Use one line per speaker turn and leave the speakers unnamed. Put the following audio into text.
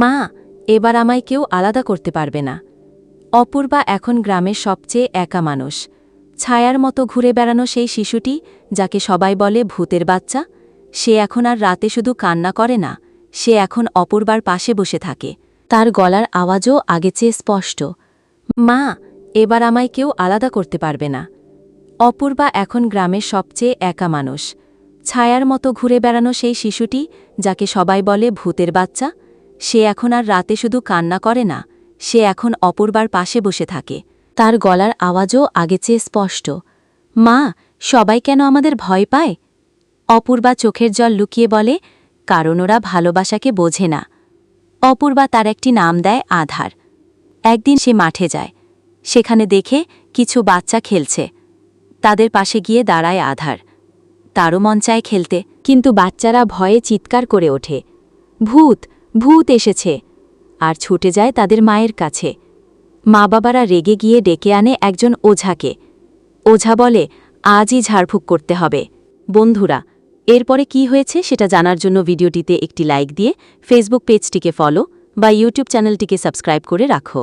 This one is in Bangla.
মা, এবার আমায় কেউ আলাদা করতে পারবে না। অপূর্বা এখন গ্রামের সবচেয়ে একা মানুষ। ছায়ার মতো ঘুরে বেড়ানো সেই শিশুটি, যাকে সবাই বলে ভূতের বাচ্চা, সে এখন আর রাতে শুধু কান্না করে না, সে এখন অপূর্বার পাশে বসে থাকে। তার গলার আওয়াজও আগে চেয়ে স্পষ্ট। মা, এবার আমায় কেউ আলাদা করতে পারবে না। অপূর্বা এখন গ্রামের সবচেয়ে একা মানুষ। ছায়ার মতো ঘুরে বেড়ানো সেই শিশুটি, যাকে সবাই বলে ভূতের বাচ্চা সে এখন আর রাতে শুধু কান্না করে না, সে এখন অপূর্বার পাশে বসে থাকে। তার গলার আওয়াজও আগে চেয়ে স্পষ্ট। মা, সবাই কেন আমাদের ভয় পায়? অপূর্বা চোখের জল লুকিয়ে বলে, কারণ ওরা ভালোবাসাকে বোঝে না। অপূর্বা তার একটি নাম দেয় আধার। একদিন সে মাঠে যায়। সেখানে দেখে কিছু বাচ্চা খেলছে। তাদের পাশে গিয়ে দাঁড়ায় আধার। তারও মন চায় খেলতে, কিন্তু বাচ্চারা ভয়ে চিৎকার করে ওঠে। ভূত ভূত এসেছে, আর ছুটে যায় তাদের মায়ের কাছে। মা বাবারা রেগে গিয়ে ডেকে আনে একজন ওঝাকে। ওঝা বলে, আজই ঝাড়ফুঁক করতে হবে। বন্ধুরা, এরপরে কি হয়েছে সেটা জানার জন্য ভিডিওটিতে একটি লাইক দিয়ে ফেসবুক পেজটিকে ফলো বা ইউটিউব চ্যানেলটিকে সাবস্ক্রাইব করে রাখো।